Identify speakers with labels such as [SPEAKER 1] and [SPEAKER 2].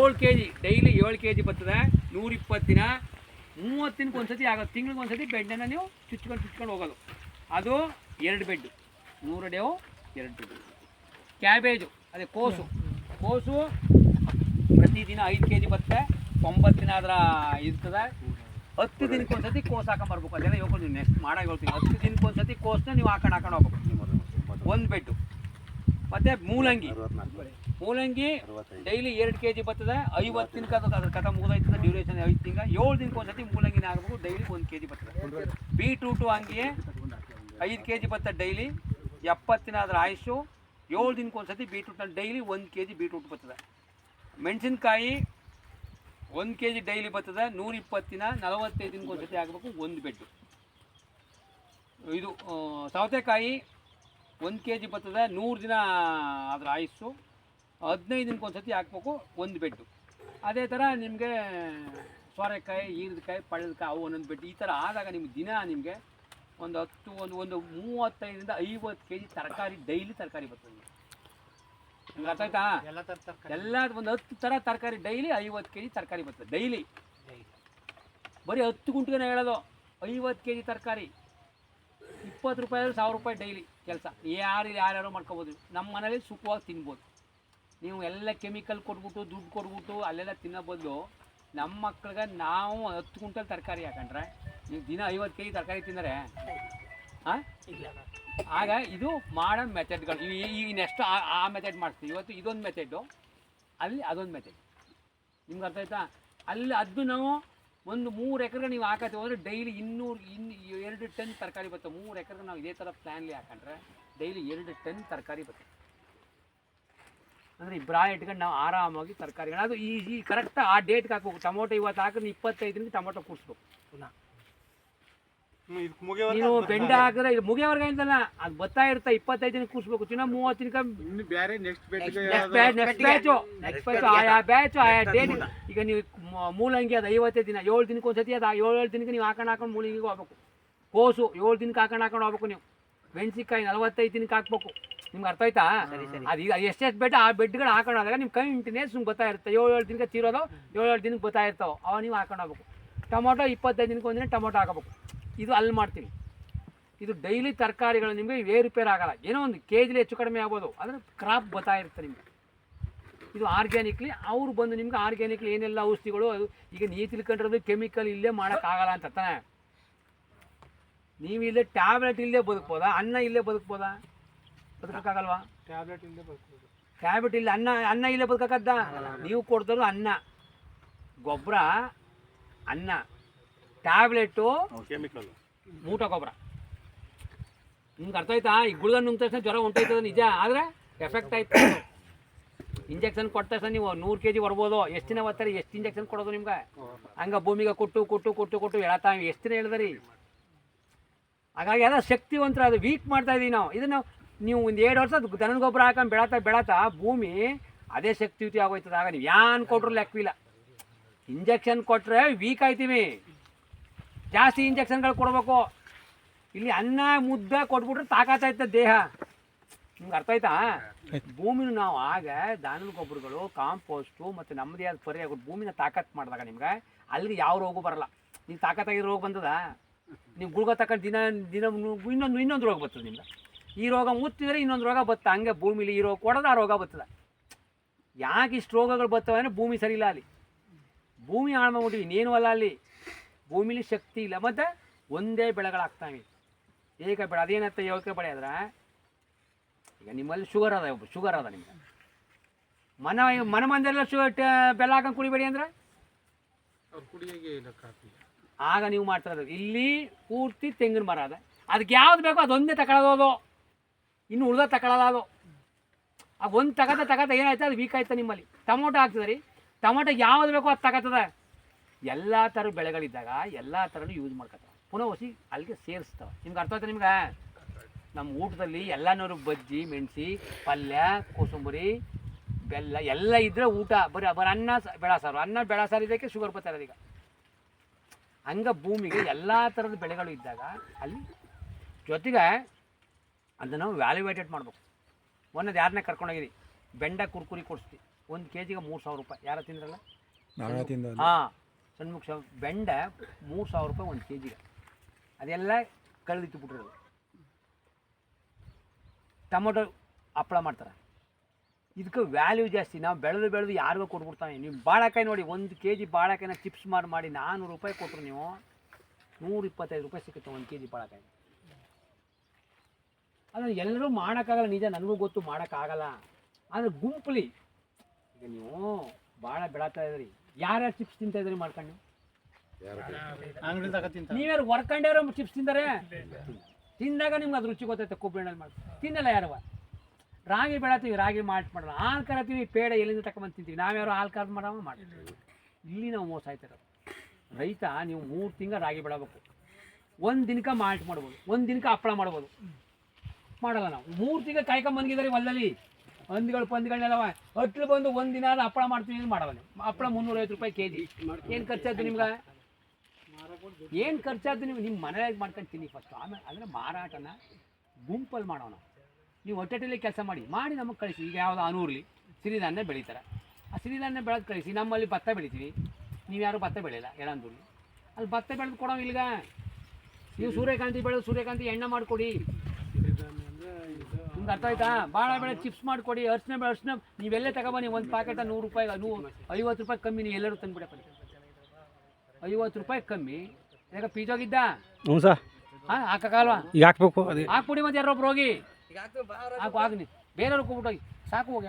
[SPEAKER 1] ಏಳು K G daily ಏಳು K G ಬರ್ತದೆ, ನೂರಿಪ್ಪತ್ತು ದಿನ. ಮೂವತ್ತು ದಿನಕ್ಕೆ ಒಂದ್ಸತಿ ಆಗೋದು ತಿಂಗ್ಳಿಗೆ ಒಂದ್ಸತಿ ಬೆಡ್ಡನ್ನು ನೀವು ಚುಚ್ಕೊಂಡು ಚುಚ್ಕೊಂಡು ಹೋಗೋದು. ಅದು ಎರಡು ಬೆಡ್ಡು ನೂರು ಡೇವು ಎರಡು ಬೆಡ್ಡು ಕ್ಯಾಬೇಜು, ಅದೇ ಕೋಸು. ಕೋಸು ಪ್ರತಿದಿನ ಐದು ಕೆ ಜಿ ಬರುತ್ತೆ ಒಂಬತ್ತು ದಿನ ಅದರ ಇರ್ತದೆ. ಹತ್ತು ದಿನಕ್ಕೆ ಒಂದ್ಸತಿ ಕೋಸು ಹಾಕೊಂಬರ್ಬೇಕು. ಅದೆಲ್ಲ ಹೇಳ್ಕೊಂಡು ನೆಕ್ಸ್ಟ್ ಮಾಡಾಗ ಹೇಳ್ತೀನಿ. ಹತ್ತು ದಿನಕ್ಕೆ ಒಂದ್ಸತಿ ಕೋಸನ್ನ ನೀವು ಹಾಕೊಂಡು ಹಾಕೊಂಡು ಹೋಗ್ಬೇಕು. ಒಂದು ಬೆಡ್ಡು ಮತ್ತು ಮೂಲಂಗಿ. ಮೂಲಂಗಿ ಡೈಲಿ ಎರಡು ಕೆ ಜಿ ಬರ್ತದೆ ಐವತ್ತು ದಿನಕ್ಕೆ ಅದು ಅದ್ರ ಕಥ ಮುಗಿದೈತದ ಡ್ಯೂರೇಷನ್ ಐದು ತಿಂಗ ಏಳು ದಿನಕ್ಕೆ ಒಂದ್ಸತಿ ಮೂಲಂಗಿನ ಆಗಬೇಕು ಡೈಲಿ ಒಂದು ಕೆ ಜಿ ಬರ್ತದೆ. ಬೀಟ್ರೂಟು ಹಂಗೆ ಐದು ಕೆ ಜಿ ಬರ್ತದೆ ಡೈಲಿ ಎಪ್ಪತ್ತು ದಿನ ಅದರ ಆಯುಷು ಏಳು ದಿನಕ್ಕೆ ಒಂದ್ಸತಿ ಬೀಟ್ರೂಟ್ನಲ್ಲಿ ಡೈಲಿ ಒಂದು ಕೆ ಜಿ ಬೀಟ್ರೂಟ್ ಬರ್ತದೆ. ಮೆಣಸಿನ್ಕಾಯಿ ಒಂದು ಕೆ ಜಿ ಡೈಲಿ ಬರ್ತದೆ ನೂರ ಇಪ್ಪತ್ತು ದಿನ ನಲವತ್ತೈದು ದಿನಕ್ಕೆ ಒಂದ್ಸತಿ ಆಗಬೇಕು ಒಂದು ಬೆಡ್ಡು ಇದು ಸೌತೆಕಾಯಿ ಒಂದು ಕೆ ಜಿ ಭತ್ತದ ನೂರು ದಿನ ಅದರ ಆಯುಸ್ಸು. ಹದಿನೈದು ದಿನಕ್ಕೆ ಒಂದು ಸತಿ ಹಾಕ್ಬೇಕು ಒಂದು ಬೆಡ್ಡು. ಅದೇ ಥರ ನಿಮಗೆ ಸೋರೆಕಾಯಿ ಈರದಕಾಯಿ ಪಳ್ಳದಕಾಯಿ ಅವು ಒಂದೊಂದು ಬೆಡ್ಡು. ಈ ಥರ ಆದಾಗ ನಿಮ್ಗೆ ದಿನ ನಿಮಗೆ ಒಂದು ಹತ್ತು ಒಂದು ಒಂದು ಮೂವತ್ತೈದರಿಂದ ಐವತ್ತು ಕೆ ಜಿ ತರಕಾರಿ ಡೈಲಿ ತರಕಾರಿ ಬರ್ತದೆ ನಿಮ್ಗೆ. ಅರ್ಥ ಆಯ್ತಾ?
[SPEAKER 2] ಎಲ್ಲ ತರ ತರಕಾರಿ.
[SPEAKER 1] ಎಲ್ಲ ಒಂದು ಹತ್ತು ಥರ ತರಕಾರಿ ಡೈಲಿ ಐವತ್ತು ಕೆ ಜಿ ತರಕಾರಿ ಬರ್ತದೆ ಡೈಲಿ. ಬರೀ ಹತ್ತು ಗುಂಟಿಗೆ ಹೇಳೋದು ಐವತ್ತು ಕೆ ಜಿ ತರಕಾರಿ. ಇಪ್ಪತ್ತು ರೂಪಾಯಿ ಆದ್ರೆ ಸಾವಿರ ರೂಪಾಯಿ ಡೈಲಿ ಕೆಲಸ. ಯಾರು ಯಾರ್ಯಾರು ಮಾಡ್ಕೋಬೋದು. ನಮ್ಮ ಮನೇಲಿ ಸುಖವಾಗಿ ತಿನ್ಬೋದು. ನೀವು ಎಲ್ಲ ಕೆಮಿಕಲ್ ಕೊಟ್ಬಿಟ್ಟು ದುಡ್ಡು ಕೊಟ್ಬಿಟ್ಟು ಅಲ್ಲೆಲ್ಲ ತಿನ್ನೋ ಬದಲು ನಮ್ಮ ಮಕ್ಳಿಗೆ ನಾವು ಹತ್ತು ಕುಂಟಲ್ ತರಕಾರಿ ಹಾಕೊಂಡ್ರೆ ನೀವು ದಿನ ಐವತ್ತು ಕೆ ಜಿ ತರಕಾರಿ ತಿಂದರೆ ಹಾಂ
[SPEAKER 2] ಇಲ್ಲ.
[SPEAKER 1] ಆಗ ಇದು ಮಾಡೋ ಮೆಥಡ್ಗಳು ಈ ಈಗ ನೆಕ್ಸ್ಟ್ ಆ ಆ ಮೆಥಡ್ ಮಾಡ್ತೀವಿ. ಇವತ್ತು ಇದೊಂದು ಮೆಥಡು ಅಲ್ಲಿ ಅದೊಂದು ಮೆಥಡ್ ನಿಮ್ಗೆ ಅರ್ಥ ಆಯ್ತಾ? ಅಲ್ಲಿ ಅದು ನಾವು ಒಂದು ಮೂರು ಎಕರೆಗೆ ನೀವು ಹಾಕತ್ತೀವಿ ಅಂದರೆ ಡೈಲಿ ಇನ್ನೂರು ಇನ್ನು ಎರಡು ಟನ್ ತರಕಾರಿ ಬರುತ್ತೆ. ಮೂರು ಎಕರೆಗೆ ನಾವು ಇದೇ ಥರ ಪ್ಲ್ಯಾನ್ಲಿ ಹಾಕೊಂಡ್ರೆ ಡೈಲಿ ಎರಡು ಟನ್ ತರಕಾರಿ ಬರುತ್ತೆ. ಅಂದರೆ ಇಬ್ಬರ ಇಟ್ಕೊಂಡು ನಾವು ಆರಾಮಾಗಿ ತರಕಾರಿಗಳು ಅದು ಈ ಈ ಕರೆಕ್ಟ್ ಆ ಡೇಟ್ಗೆ ಹಾಕ್ಬೇಕು. ಟೊಮೊಟೊ ಇವತ್ತು ಹಾಕಿದ್ರೆ ಇಪ್ಪತ್ತೈದರಿಂದ ಟೊಮೊಟೊ ಕೂಡಿಸ್ಬೇಕು
[SPEAKER 2] ಪುನಃ.
[SPEAKER 1] ನೀನು ಬೆಂಡೆ ಹಾಕಿದ್ರೆ ಇದು ಮುಗಿಯೋವರೆಗೆ ಇಂದಲ್ಲ ಅದು ಬತ್ತಾ ಇರುತ್ತೆ ಇಪ್ಪತ್ತೈದು ದಿನ ಕೂಸ್ಬೇಕು ಚಿನ್ನ ಮೂವತ್ತು ದಿನಕ್ಕೆ
[SPEAKER 3] ಇನ್ನು ಬೇರೆ next
[SPEAKER 1] next batch next batch next batch ಆಯಾ ಬ್ಯಾಚು ಆಯಾ ಡೇಟ್ ಈಗ ನೀವು ಮೂಲಂಗಿ ಅದು ಐವತ್ತೈದು ದಿನ ಏಳು ದಿನಕ್ಕೆ ಒಂದ್ಸತಿ ಅದು ಏಳು ಏಳು ದಿನಕ್ಕೆ ನೀವು ಹಾಕೊಂಡು ಹಾಕೊಂಡು ಮೂಲಂಗಿಗೆ ಹೋಗ್ಬೇಕು. ಕೋಸು ಏಳು ದಿನಕ್ಕೆ ಹಾಕೊಂಡು ಹಾಕೊಂಡು ಹೋಗ್ಬೇಕು ನೀವು. ಮೆಣಸಿನ್ಕಾಯಿ ನಲವತ್ತೈದು ದಿನಕ್ಕೆ ಹಾಕ್ಬೇಕು. ನಿಮ್ಗೆ ಅರ್ಥ ಆಯ್ತಾ?
[SPEAKER 2] ಸರಿ ಸರಿ.
[SPEAKER 1] ಅದು ಈಗ ಎಷ್ಟೆಷ್ಟು ಬೆಡ್ ಆ ಬೆಡ್ಗಳು ಹಾಕೊಂಡು ಆದಾಗ ನಿಮ್ಮ ಕಂಟಿನ್ಯೂಸ್ ನಿಮ್ಗೆ ಗೊತ್ತಾ ಇರುತ್ತೆ. ಏಳು ಏಳು ದಿನಕ್ಕೆ ತೀರೋದು ಏಳು ಏಳು ದಿನಕ್ಕೆ ಗೊತ್ತಾ ಇರ್ತಾವೆ ಅವ ನೀವು ಹಾಕೊಂಡು ಹೋಗ್ಬೇಕು. ಟೊಮೊಟೊ ಇಪ್ಪತ್ತೈದು ದಿನಕ್ಕೆ ಒಂದಿನ ಟೊಮೊಟೊ ಹಾಕಬೇಕು. ಇದು ಅಲ್ಲಿ ಮಾಡ್ತೀನಿ. ಇದು ಡೈಲಿ ತರಕಾರಿಗಳು ನಿಮಗೆ ಏರುಪೇರು ಆಗಲ್ಲ. ಏನೋ ಒಂದು ಕೆ ಜಿಲಿ ಹೆಚ್ಚು ಕಡಿಮೆ ಆಗ್ಬೋದು. ಆದರೆ ಕ್ರಾಪ್ ಬರ್ತಾ ಇರುತ್ತೆ ನಿಮಗೆ. ಇದು ಆರ್ಗ್ಯಾನಿಕ್ಲಿ ಅವ್ರು ಬಂದು ನಿಮ್ಗೆ ಆರ್ಗ್ಯಾನಿಕ್ಲಿ ಏನೆಲ್ಲ ಔಷಧಿಗಳು ಅದು ಈಗ ನೀ ತಿಳ್ಕೊಂಡಿರೋದು ಕೆಮಿಕಲ್ ಇಲ್ಲೇ ಮಾಡೋಕ್ಕಾಗಲ್ಲ ಅಂತ ತಾನೆ? ನೀವು ಇಲ್ಲೇ ಟ್ಯಾಬ್ಲೆಟ್ ಇಲ್ಲೇ ಬದುಕ್ಬೋದಾ? ಅನ್ನ ಇಲ್ಲೇ ಬದುಕ್ಬೋದಾ? ಬದುಕೋಕ್ಕಾಗಲ್ವಾ?
[SPEAKER 3] ಟ್ಯಾಬ್ಲೆಟ್ ಇಲ್ಲೇ ಬದುಕ್ಬೋದು.
[SPEAKER 1] ಟ್ಯಾಬ್ಲೆಟ್ ಇಲ್ಲ ಅನ್ನ ಅನ್ನ ಇಲ್ಲೇ ಬದುಕಕ್ಕದ್ದ? ನೀವು ಕೊಡ್ತಾರೋ ಅನ್ನ. ಗೊಬ್ಬರ ಅನ್ನ. Tablet
[SPEAKER 3] chemical.
[SPEAKER 1] ಮೂಟ ಗೊಬ್ಬರ. ನಿಮ್ಗೆ ಅರ್ಥ ಆಯ್ತಾ? ಈ ಗುಳ್ಗ ನುಂಗ್ ತಕ್ಷಣ ಜ್ವರ ಹೊಂಟೈತದ ನಿಜ? ಆದರೆ ಎಫೆಕ್ಟ್ ಆಯ್ತು. ಇಂಜೆಕ್ಷನ್ ಕೊಟ್ಟ ತಕ್ಷಣ ನೀವು ನೂರು ಕೆ ಜಿ ಬರ್ಬೋದು. ಎಷ್ಟು ದಿನ ಬರ್ತಾರೆ? ಎಷ್ಟು ಇಂಜೆಕ್ಷನ್ ಕೊಡೋದು ನಿಮ್ಗೆ? ಹಂಗೆ ಭೂಮಿಗೆ ಕೊಟ್ಟು ಕೊಟ್ಟು ಕೊಟ್ಟು ಕೊಟ್ಟು ಹೇಳತ್ತಾ ಎಷ್ಟು ದಿನ ಹೇಳಿದ್ರಿ? ಹಾಗಾಗಿ ಎಲ್ಲ ಶಕ್ತಿವಂತರ ಅದು ವೀಕ್ ಮಾಡ್ತಾ ಇದೀವಿ ನಾವು. ಇದನ್ನು ನೀವು ಒಂದು ಎರಡು ವರ್ಷ ಅದು ದನದ ಗೊಬ್ಬರ ಹಾಕೊಂಡು ಬೆಳತಾ ಬೆಳತಾ ಭೂಮಿ ಅದೇ ಶಕ್ತಿಯುತಿ ಆಗೋಯ್ತದ. ಆಗ ನೀವು ಯಾನ್ ಕೊಟ್ಟರು ಲೆಕ್ಕವಿಲ್ಲ. ಇಂಜೆಕ್ಷನ್ ಕೊಟ್ಟರೆ ವೀಕ್ ಆಯ್ತೀವಿ. ಜಾಸ್ತಿ ಇಂಜೆಕ್ಷನ್ಗಳು ಕೊಡಬೇಕು. ಇಲ್ಲಿ ಅನ್ನ ಮುದ್ದೆ ಕೊಟ್ಬಿಟ್ರೆ ತಾಕಾತೈತೆ ದೇಹ. ನಿಮ್ಗೆ ಅರ್ಥ ಆಯ್ತಾ? ಭೂಮಿನ ನಾವು ಆಗ ದಾನದ ಗೊಬ್ಬರಗಳು ಕಾಂಪೋಸ್ಟು ಮತ್ತು ನಮ್ಮದೇ ಆದ ಪರಿಯಾಗ ಭೂಮಿನ ತಾಕತ್ ಮಾಡಿದಾಗ ನಿಮ್ಗೆ ಅಲ್ಲಿಗೆ ಯಾವ ರೋಗ ಬರಲ್ಲ. ನೀವು ತಾಕತ್ತಾಗಿ ರೋಗ ಬಂದದ? ನೀವು ಗುಳ್ಗ ತಕೊಂಡು ದಿನ ದಿನ ಇನ್ನೊಂದು ಇನ್ನೊಂದು ರೋಗ ಬರ್ತದೆ ನಿಮ್ಗೆ. ಈ ರೋಗ ಮುತ್ತಿದ್ರೆ ಇನ್ನೊಂದು ರೋಗ ಬತ್ತ ಹಂಗೆ ಭೂಮಿಲಿ ಈ ರೋಗ ಕೊಡೋದು ಆ ರೋಗ ಬರ್ತದೆ. ಯಾಕೆ ಇಷ್ಟು ರೋಗಗಳು ಬರ್ತವೆ ಅಂದರೆ ಭೂಮಿ ಸರಿ ಇಲ್ಲ ಅಲ್ಲಿ. ಭೂಮಿ ಹಾಳು ಮಾಡ್ಬಿಟ್ಟಿವಿ ಇನ್ನೇನು ಅಲ್ಲ ಅಲ್ಲಿ. ಭೂಮಿಲಿ ಶಕ್ತಿ ಇಲ್ಲ ಮತ್ತು ಒಂದೇ ಬೆಳೆಗಳಾಗ್ತಾವೆ. ಏಕ ಬೆಳೆ ಅದೇನತ್ತೆ ಯೋಕೆ ಬೆಳೆ ಆದ್ರೆ ಈಗ ನಿಮ್ಮಲ್ಲಿ ಶುಗರ್ ಅದ ಶುಗರ್ ಅದ ನಿಮ್ಗೆ. ಮನ ಮನ ಮಂದಿರಲ್ಲ ಶು ಟ- ಬೆಲ್ಲ ಹಾಕೊಂಡು ಕುಡಿಬೇಡಿ ಅಂದ್ರೆ? ಆಗ ನೀವು ಮಾಡ್ತಾ ಇರೋದು. ಇಲ್ಲಿ ಪೂರ್ತಿ ತೆಂಗಿನ ಮರ ಅದ. ಅದಕ್ಕೆ ಯಾವ್ದು ಬೇಕೋ ಅದೊಂದೇ ತಗೊಳ್ಳೋದು ಇನ್ನು ಉಳ್ದ ತಕೊಳ್ಳೋದು ಅದು. ಆ ಒಂದು ತಗತ ತಗತ ಏನಾಯ್ತು ಅದು ವೀಕ್ ಆಯ್ತು ನಿಮ್ಮಲ್ಲಿ. ಟೊಮೊಟೊ ಹಾಕ್ತದೆ ರೀ ಟೊಮೊಟೊ ಯಾವ್ದು ಬೇಕೋ ಅದು ತಗತದ ಎಲ್ಲ ಥರ ಬೆಳೆಗಳಿದ್ದಾಗ ಎಲ್ಲ ಥರನೂ ಯೂಸ್ ಮಾಡ್ಕೊತಾವೆ ಪುನಃ ಹೊಸಿ ಅಲ್ಲಿಗೆ ಸೇರಿಸ್ತವೆ. ನಿಮ್ಗೆ ಅರ್ಥ ಆಯ್ತಾ ನಿಮ್ಗೆ? ನಮ್ಮ ಊಟದಲ್ಲಿ ಎಲ್ಲನೂ ಬಜ್ಜಿ ಮೆಣಸಿ ಪಲ್ಯ ಕೋಸಂಬರಿ ಬೆಲ್ಲ ಎಲ್ಲ ಇದ್ರೆ ಊಟ. ಬರೀ ಬರೀ ಅನ್ನ ಬೆಳೆ ಸಾರು. ಅನ್ನ ಬೆಳ ಸಾರು ಇದಕ್ಕೆ ಶುಗರ್ ಬರ್ತಾರೆ ಈಗ ಹಂಗ ಭೂಮಿಗೆ ಎಲ್ಲ ಥರದ ಬೆಳೆಗಳು ಇದ್ದಾಗ ಅಲ್ಲಿ ಜೊತೆಗೆ ಅದನ್ನು ವ್ಯಾಲ್ಯುವೇಟೆಡ್ ಮಾಡ್ಬೇಕು. ಒಂದೊಂದು ಯಾರನ್ನೇ ಕರ್ಕೊಂಡೋಗಿರಿ ಬೆಂಡ ಕುರ್ಕುರಿ ಕೊಡಿಸ್ತಿ. ಒಂದು ಕೆ ಜಿಗೆ ಮೂರು ಸಾವಿರ ರೂಪಾಯಿ. ಯಾರು ತಿಂದ್ರಲ್ಲ? ಹಾಂ. ಸಣ್ಮುಖ ಶ ಬೆಂಡೆ ಮೂರು ಸಾವಿರ ರೂಪಾಯಿ ಒಂದು ಕೆ ಜಿಗೆ ಅದೆಲ್ಲ ಕಳೆದಿತ್ತು ಬಿಟ್ಟಿರೋದು ಟೊಮೊಟೊ ಹಪ್ಪಳ ಮಾಡ್ತಾರೆ. ಇದಕ್ಕೆ ವ್ಯಾಲ್ಯೂ ಜಾಸ್ತಿ. ನಾವು ಬೆಳೆದು ಬೆಳೆದು ಯಾರಿಗೂ ಕೊಟ್ಬಿಡ್ತಾನೆ. ನೀವು ಬಾಳೆಕಾಯಿ ನೋಡಿ, ಒಂದು ಕೆ ಜಿ ಬಾಳೆಕಾಯಿನ ಚಿಪ್ಸ್ ಮಾಡಿ ಮಾಡಿ ನಾನ್ನೂರು ರೂಪಾಯಿ ಕೊಟ್ಟರು ನೀವು, ನೂರ ಇಪ್ಪತ್ತೈದು ರೂಪಾಯಿ ಸಿಗುತ್ತೆ ಒಂದು ಕೆ ಜಿ ಬಾಳೆಕಾಯಿ. ಅದನ್ನು ಎಲ್ಲರೂ ಮಾಡೋಕ್ಕಾಗಲ್ಲ. ನಿಜ ನನಗೂ ಗೊತ್ತು, ಮಾಡೋಕ್ಕಾಗಲ್ಲ. ಆದರೆ ಗುಂಪಲಿ, ಈಗ ನೀವು ಭಾಳ ಬೆಳತಾ ಇದ್ರಿ. ಯಾರ್ಯಾರು ಚಿಪ್ಸ್ ತಿಂತಾ ಇದ್ರಿ ಮಾಡ್ಕೊಂಡು ನೀವ್ಯಾರು ಹೊರ್ಕೊಂಡ್ಯಾರ ಚಿಪ್ಸ್ ತಿಂದಾರೆ? ತಿಂದಾಗ ನಿಮ್ಗೆ ಅದು ರುಚಿ ಗೊತ್ತೈತೆ ಕೊಬ್ಬರಿ ಮಾಡಿ ತಿನ್ನಲ್ಲ ಯಾರವ ರಾಗಿ ಬೆಳತೀವಿ ರಾಗಿ ಮಾಡಿ ಮಾಡಲ್ಲ. ಹಾಲು ಕರತೀವಿ ಪೇಡ ಎಲ್ಲಿಂದ ತಗೊಂಬಂದು ತಿಂತೀವಿ. ನಾವ್ಯಾರು ಹಾಲು ಕರ್ದು ಮಾಡವ ಮಾಡ್ತೀವಿ. ಇಲ್ಲಿ ನಾವು ಮೋಸ ಆಯ್ತಿರೋದು ರೈತ ನೀವು ಮೂರು ತಿಂಗಳು ರಾಗಿ ಬೆಳಬೇಕು. ಒಂದು ದಿನಕ್ಕೆ ಮಾಲ್ಟ್ ಮಾಡ್ಬೋದು. ಒಂದು ದಿನಕ್ಕೆ ಹಪ್ಪಳ ಮಾಡ್ಬೋದು. ಮಾಡಲ್ಲ ನಾವು. ಮೂರು ತಿಂಗಳು ಕಾಯ್ಕೊಂಬಂದಿದ್ದಾರೆ ಹೊಲದಲ್ಲಿ. ಹಂದಿಗಳು ಪಂದಿಗಳನ್ನೆಲ್ಲ ಹತ್ತು ಬಂದು ಒಂದು ದಿನ ಹಪ್ಪಳ ಮಾಡ್ತೀನಿ ಅಂತ ಮಾಡವನು. ಹಪ್ಪಳ ಮುನ್ನೂರೈವತ್ತು ರೂಪಾಯಿ ಕೆ ಜಿ ಏನು ಖರ್ಚಾಯ್ತು ನಿಮ್ಗೆ? ಏನು ಖರ್ಚಾಯ್ತು ನೀವು ನಿಮ್ಮ ಮನೆಯಾಗ ಮಾಡ್ಕೊಂಡು ತಿನ್ನಿ ಫಸ್ಟ್ ಆಮೇಲೆ ಅಂದರೆ ಮಾರಾಟನ ಗುಂಪಲ್ಲಿ ಮಾಡೋಣ. ನೀವು ಹೊಟ್ಟೆಟಲ್ಲಿ ಕೆಲಸ ಮಾಡಿ. ಮಾಡಿ ನಮಗೆ ಕಳಿಸಿ. ಈಗ ಯಾವುದು ಅನೂರ್ಲಿ ಸಿರಿಧಾನ್ಯ ಬೆಳೀತಾರೆ. ಆ ಸಿರಿಧಾನ್ಯ ಬೆಳೆದು ಕಳಿಸಿ. ನಮ್ಮಲ್ಲಿ ಭತ್ತ ಬೆಳಿತೀವಿ. ನೀವು ಯಾರು ಭತ್ತ ಬೆಳೆಯಲ್ಲ? ಎಳಂದೂರ್ಲಿ ಅಲ್ಲಿ ಭತ್ತ ಬೆಳೆದು ಕೊಡೋ ಇಲ್ಲಿಗ ನೀವು ಸೂರ್ಯಕಾಂತಿ ಬೆಳೆದು ಸೂರ್ಯಕಾಂತಿ ಎಣ್ಣೆ ಮಾಡಿಕೊಡಿ. ನಿಮ್ಗೆ ಅರ್ಥ ಆಯ್ತಾ? ಭಾಳ ಬೆಳೆ ಚಿಪ್ಸ್ ಮಾಡಿಕೊಡಿ ಅರ್ಶಿನ ಬೆಳೆ ಅರ್ಶಿನ ನೀವೆಲ್ಲೇ ತಗೊಬನ್ನಿ ಒಂದು ಪ್ಯಾಕೆಟ ನೂರು ರೂಪಾಯಿ ನೂರು ಐವತ್ತು ರೂಪಾಯಿ ಕಮ್ಮಿ ನೀವು ಎಲ್ಲರೂ ತಂದುಬಿಡಪ್ಪ ಐವತ್ತು ರೂಪಾಯಿ ಕಮ್ಮಿ. ಯಾಕೆ ಪೀಜೋಗಿದ್ದ
[SPEAKER 2] ಹ್ಞೂ ಸರ್.
[SPEAKER 1] ಹಾಂ ಹಾಕಕ್ಕಾಲ್ವಾ
[SPEAKER 2] ಈಗ ಹಾಕ್ಬೇಕು ಅದೇ.
[SPEAKER 1] ಹಾಕ್ಬಿಡಿ ಮತ್ತೆ ಯಾರೊಬ್ರು ಹೋಗಿ. ಹಾಕು ಆಗ್ನಿ ಬೇರೆಯವ್ರಿಗೆ ಹೋಗ್ಬಿಟ್ಟು ಹೋಗಿ. ಸಾಕು ಹೋಗಿ.